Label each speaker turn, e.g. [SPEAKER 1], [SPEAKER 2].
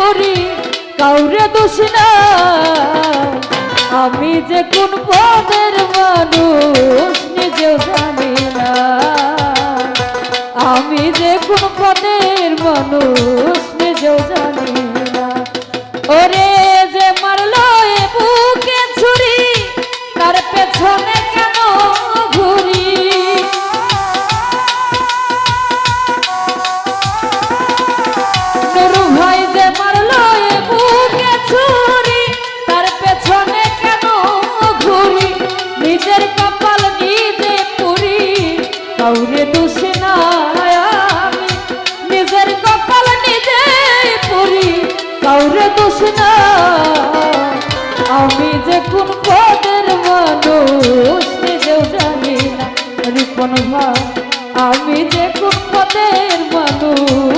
[SPEAKER 1] পুরি কাউরে দোষ না আমি যে কোন পদের মানুষ নিজেও জানি না। আমি যে কোন পদের মানুষ নিজেও জানি না। ওরে না। আমি যে কোন পদের মানুষ নিজেও জানি না। আমি যে কোন পদের মানুষ?